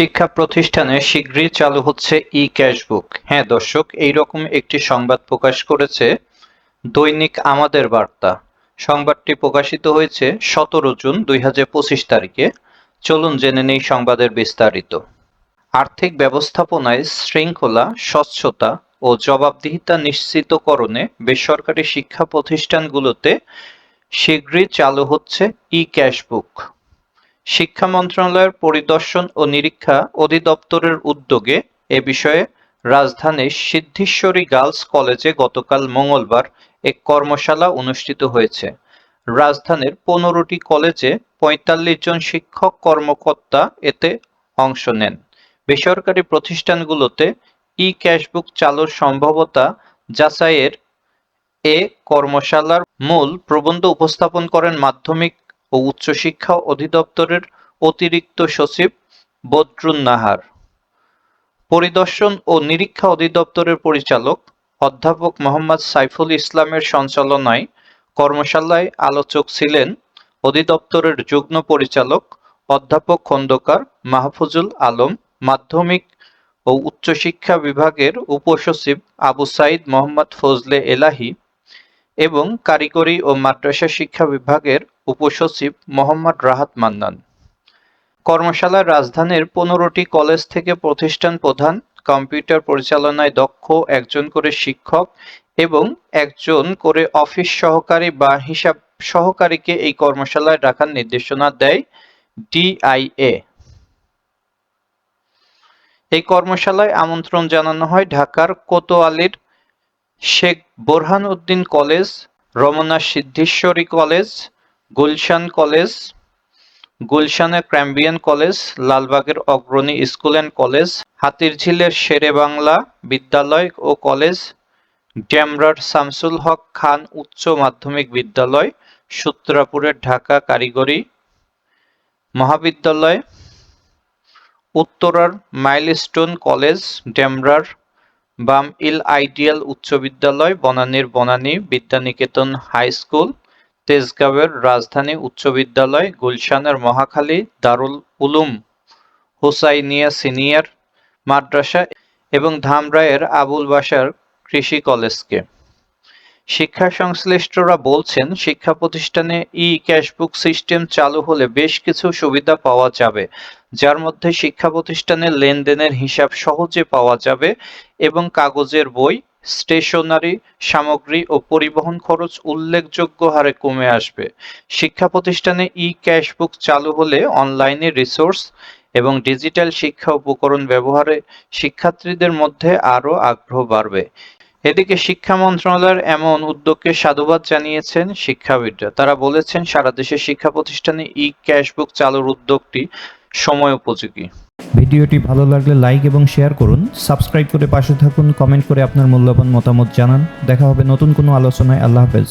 শিক্ষা প্রতিষ্ঠানে শীঘ্রই চালু হচ্ছে ই ক্যাশবুক হ্যাঁ দর্শক, এইরকম একটি সংবাদ প্রকাশ করেছে দৈনিক আমাদের বার্তা। সংবাদটি প্রকাশিত হয়েছে সতেরো জুন দুই হাজার পঁচিশ তারিখে। চলুন জেনে নেই সংবাদের বিস্তারিত। আর্থিক ব্যবস্থাপনায় শৃঙ্খলা, স্বচ্ছতা ও জবাবদিহিতা নিশ্চিতকরণে বেসরকারি শিক্ষা প্রতিষ্ঠানগুলোতে শীঘ্রই চালু হচ্ছে ই ক্যাশবুক শিক্ষা মন্ত্রণালয়ের পরিদর্শন ও নিরীক্ষা অধিদপ্তরের উদ্যোগে এ বিষয়ে রাজধানীর সিদ্ধেশ্বরী গার্লস কলেজে গতকাল মঙ্গলবার এক কর্মশালা অনুষ্ঠিত হয়েছে। রাজধানীর পনেরোটি কলেজে পঁয়তাল্লিশ জন শিক্ষক কর্মকর্তা এতে অংশ নেন। বেসরকারি প্রতিষ্ঠানগুলোতে ই ক্যাশবুক চালুর সম্ভাব্যতা যাচাইয়ের এ কর্মশালার মূল প্রবন্ধ উপস্থাপন করেন মাধ্যমিক ও উচ্চশিক্ষা অধিদপ্তরের অতিরিক্ত সচিব বদরুন নাহার। পরিদর্শন ও নিরীক্ষা অধিদপ্তরের পরিচালক অধ্যাপক মোহাম্মদ সাইফুল ইসলামের সঞ্চালনায় কর্মশালায় আলোচক ছিলেন অধিদপ্তরের যুগ্ম পরিচালক অধ্যাপক খন্দকার মাহফুজুল আলম, মাধ্যমিক ও উচ্চশিক্ষা বিভাগের উপসচিব আবু সাইদ মোহাম্মদ ফজলে এলাহি এবং কারিগরি ও মাদ্রাসা শিক্ষা বিভাগের উপসচিব মোহাম্মদ রাহাত মান্নান। কর্মশালায় রাজধানীর পনেরোটি কলেজ থেকে প্রতিষ্ঠান প্রধান, কম্পিউটার পরিচালনায় দক্ষ একজন করে শিক্ষক এবং একজন করে অফিস সহকারী বা হিসাব সহকারীকে এই কর্মশালায় রাখার নির্দেশনা দেয় ডিআইএ। এই কর্মশালায় আমন্ত্রণ জানানো হয় ঢাকার কোতোয়ালির Sheikh Borhan Uddin college, Ramna Siddheswari college, Gulshan college গুলশানের ক্র্যাম্বিয়ান কলেজ, লালবাগের অগ্রণী স্কুল অ্যান্ড কলেজ, হাতিরঝিলের শেরে বাংলা বিদ্যালয় ও কলেজ, ড্যামরার শামসুল হক খান উচ্চ মাধ্যমিক বিদ্যালয়, সূত্রাপুরের ঢাকা কারিগরি মহাবিদ্যালয়, উত্তরার মাইলস্টোন কলেজ ডেমরার বাম ইল আইডিয়াল উচ্চ বিদ্যালয়, বনানীর বনানী, বিদ্যানিকেতন হাই স্কুল, তেজগাঁওয়ের রাজধানী উচ্চ বিদ্যালয়, গুলশানের মহাখালী, দারুল উলুম হুসাইনিয়া সিনিয়র মাদ্রাসা এবং ধামরায়ের আবুল বাসার কৃষি কলেজকে। শিক্ষা সংশ্লিষ্টরা বলছেন, শিক্ষা প্রতিষ্ঠানে ই ক্যাশবুক সিস্টেম চালু হলে বেশ কিছু সুবিধা পাওয়া যাবে, যার মধ্যে শিক্ষা প্রতিষ্ঠানের লেনদেনের হিসাব সহজে পাওয়া যাবে এবং কাগজের বই, স্টেশনারি, সামগ্রী ও পরিবহন খরচ উল্লেখযোগ্য হারে কমে আসবে। শিক্ষা প্রতিষ্ঠানে ই ক্যাশবুক চালু হলে অনলাইনে রিসোর্স এবং ডিজিটাল শিক্ষা উপকরণ ব্যবহারে শিক্ষার্থীদের মধ্যে আরও আগ্রহ বাড়বে। এদিকে শিক্ষা মন্ত্রণালয়ের এমন উদ্যোগকে সাধুবাদ জানিয়েছেন শিক্ষাবিদরা। তারা বলেছেন, সারা দেশের শিক্ষা প্রতিষ্ঠানে ই ক্যাশবুক চালুর উদ্যোগটি সময় উপযোগী। ভিডিওটি ভালো লাগলে লাইক এবং শেয়ার করুন। সাবস্ক্রাইব করে পাশে থাকুন। কমেন্ট করে আপনার মূল্যবান মতামত জানান। দেখা হবে নতুন কোনো আলোচনায়। আল্লাহ হাফেজ।